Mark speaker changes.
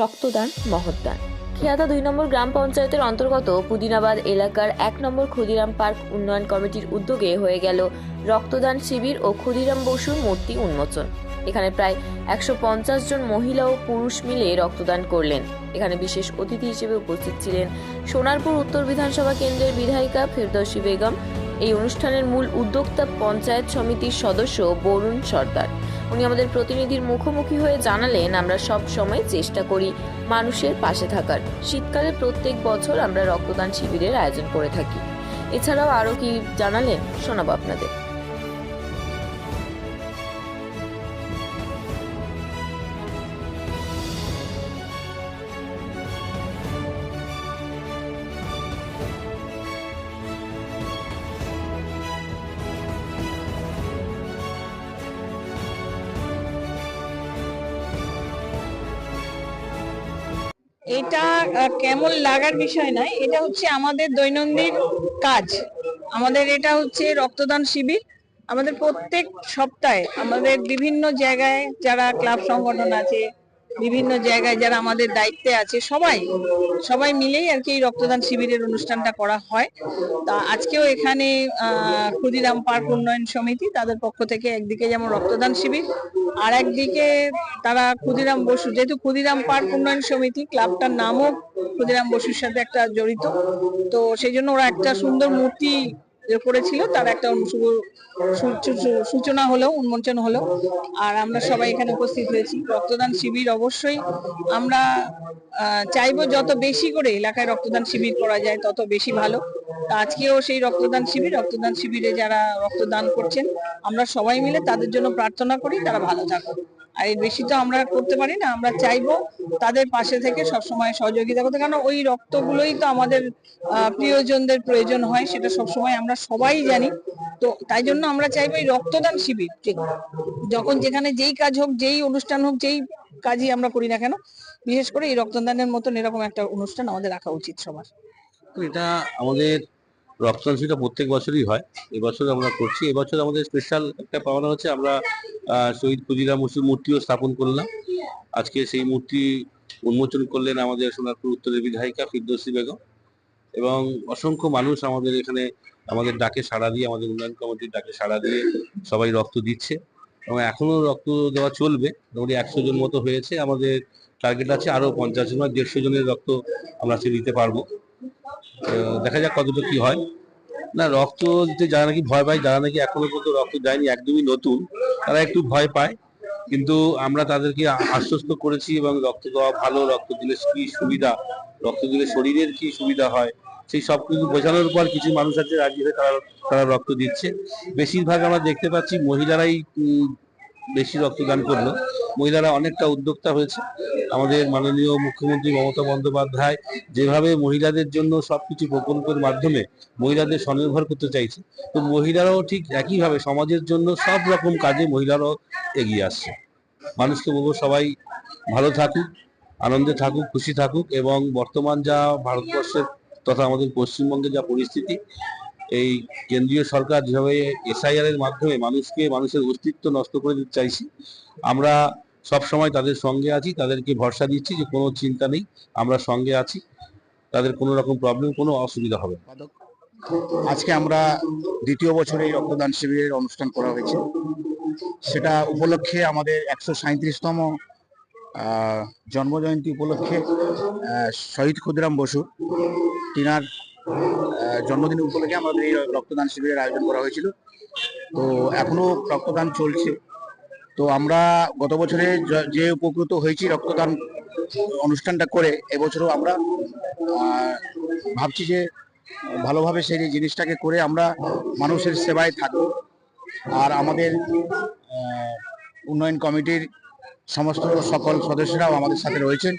Speaker 1: রক্তদান মহৎদান খেয়াদা দুই নম্বর গ্রাম পঞ্চায়েতের অন্তর্গত পুদিনাবাদ এলাকার এক নম্বর ক্ষুদিরাম পার্ক উন্নয়ন কমিটির উদ্যোগে হয়ে গেল রক্তদান শিবির ও ক্ষুদিরাম বসুর মূর্তি উন্মোচন। এখানে প্রায় একশো পঞ্চাশ জন মহিলা ও পুরুষ মিলে রক্তদান করলেন। এখানে বিশেষ অতিথি হিসেবে উপস্থিত ছিলেন সোনারপুর উত্তর বিধানসভা কেন্দ্রের বিধায়িকা ফেরদৌসী বেগম। এই অনুষ্ঠানের মূল উদ্যোক্তা পঞ্চায়েত সমিতির সদস্য বরুণ সর্দার। উনি আমাদের প্রতিনিধির মুখোমুখি হয়ে জানালেন, আমরা সব সময় চেষ্টা করি মানুষের পাশে থাকার। শীতকালে প্রত্যেক বছর আমরা রক্তদান শিবিরের আয়োজন করে থাকি। এছাড়াও আরও কি জানালেন শোনাবো আপনাদের।
Speaker 2: এটা কেমন লাগার বিষয় নয় এটা হচ্ছে আমাদের দৈনন্দিন কাজ। আমাদের এটা হচ্ছে রক্তদান শিবির। আমাদের প্রত্যেক সপ্তাহে আমাদের বিভিন্ন জায়গায় যারা ক্লাব সংগঠন আছে বিভিন্ন জায়গায় যারা আমাদের দায়িত্বে আছে, সবাই সবাই মিলেই আর কি এই রক্তদান শিবিরের অনুষ্ঠানটা করা হয়। তা আজকেও এখানে ক্ষুদিরাম পার্ক উন্নয়ন সমিতি তাদের পক্ষ থেকে একদিকে যেমন রক্তদান শিবির আর একদিকে তারা ক্ষুদিরাম বসু, যেহেতু ক্ষুদিরাম পার্ক উন্নয়ন সমিতি, ক্লাবটার নামও ক্ষুদিরাম বসুর সাথে একটা জড়িত। তো সেই জন্য ওরা একটা সুন্দর মূর্তি করেছিল, তার একটা শুভ সূচনা হলো, উন্মোচন হলো। আর আমরা সবাই এখানে উপস্থিত হয়েছি। রক্তদান শিবির অবশ্যই আমরা চাইব যত বেশি করে এলাকায় রক্তদান শিবির করা যায়, তত বেশি ভালো। আজকেও সেই রক্তদান শিবির, রক্তদান শিবিরে যারা রক্তদান করছেন, আমরা সবাই মিলে তাদের জন্য প্রার্থনা করি, তারা ভালো থাকুক। আর এর বেশি তো আমরা করতে পারি না। আমরা চাইব তাদের পাশে থেকে সবসময় সহযোগিতা করতে। কারণ ওই রক্তগুলোই তো আমাদের প্রিয়জনদের প্রয়োজন হয়, সেটা সবসময় আমরা সবাই জানি। তো তাই জন্য আমরা চাইব এই রক্তদান শিবির যখন যেখানে যেই কাজ হোক, যেই অনুষ্ঠান হোক, যেই কাজই আমরা করি না কেন, বিশেষ করে এই রক্তদানের মতন এরকম একটা অনুষ্ঠান আমাদের রাখা উচিত সবার।
Speaker 3: এটা আমাদের রক্তদান প্রত্যেক বছরই হয়। এবছর আমরা করছি। এবছর আমাদের স্পেশাল একটা পাওনা হচ্ছে আমরা শহীদ ক্ষুদিরাম বসুর মূর্তিও স্থাপন করলাম। আজকে সেই মূর্তি উন্মোচন করলেন আমাদের সোনারপুর উত্তরের বিধায়িকা ফিরদৌসী বেগম এবং অসংখ্য মানুষ আমাদের এখানে আমাদের ডাকে সাড়া দিয়ে, আমাদের উন্নয়ন কমিটির ডাকে সাড়া দিয়ে সবাই রক্ত দিচ্ছে এবং এখনও রক্ত দেওয়া চলবে। মোটামুটি একশো জন মতো হয়েছে। আমাদের টার্গেট আছে আরও পঞ্চাশ জন বা দেড়শো জনের রক্ত আমরা দিতে পারব। দেখা যাক কতটা কি হয়। না, রক্ত দিতে যারা নাকি ভয় পায়, যারা নাকি এখনও পর্যন্ত রক্ত দেয়নি একদমই নতুন, তারা একটু ভয় পায়। কিন্তু আমরা তাদেরকে আশ্বস্ত করেছি এবং রক্ত দেওয়া ভালো, রক্ত দিলে কি সুবিধা? রক্ত দিলে শরীরের কি সুবিধা হয়? সেই সব কিছু বোঝানোর পর কিছু মানুষ আছে রাজি হয়ে তারা তারা রক্ত দিচ্ছে। বেশিরভাগ আমরা দেখতে পাচ্ছি মহিলারাই বেশি রক্তদান করল। মহিলারা অনেকটা উদ্যোক্তা হয়েছে। আমাদের মাননীয় মুখ্যমন্ত্রী মমতা বন্দ্যোপাধ্যায় যেভাবে মহিলাদের জন্য সবকিছু প্রকল্পের মাধ্যমে মহিলাদের স্বনির্ভর করতে চাইছে, তো মহিলারাও ঠিক একইভাবে সমাজের জন্য সব রকম কাজে মহিলারাও এগিয়ে আসছে। মানুষকে বলব সবাই ভালো থাকুক, আনন্দে থাকুক, খুশি থাকুক এবং বর্তমান যা ভারতবর্ষের তথা আমাদের পশ্চিমবঙ্গের যা পরিস্থিতি এই কেন্দ্রীয় সরকার যেভাবে এসআইআর এর মাধ্যমে মানুষকে মানুষের অস্তিত্ব নষ্ট করে দিতে চাইছে, আমরা সব সময় তাদের সঙ্গে আছি, তাদেরকে ভরসা দিচ্ছি যে কোনো চিন্তা নেই, আমরা সঙ্গে আছি, তাদের কোনো রকম প্রবলেম কোনো অসুবিধা হবে
Speaker 4: আজকে আমরা দ্বিতীয় বছরে এই রক্তদান শিবিরের অনুষ্ঠান করা হয়েছে। সেটা উপলক্ষে আমাদের একশো সাঁত্রিশতম জন্মজয়ন্তী উপলক্ষে শহীদ ক্ষুদিরাম বসু, তিনার জন্মদিন উপলক্ষে আমাদের এই রক্তদান শিবিরের আয়োজন করা হয়েছিল। তো এখনও রক্তদান চলছে। তো আমরা গত বছরে যে উপকৃত হয়েছি রক্তদান অনুষ্ঠানটা করে, এবছরও আমরা ভাবছি যে ভালোভাবে সেই জিনিসটাকে করে আমরা মানুষের সেবায় থাকব। আর আমাদের উন্নয়ন কমিটির সমস্ত সকল সদস্যরাও আমাদের সাথে রয়েছেন।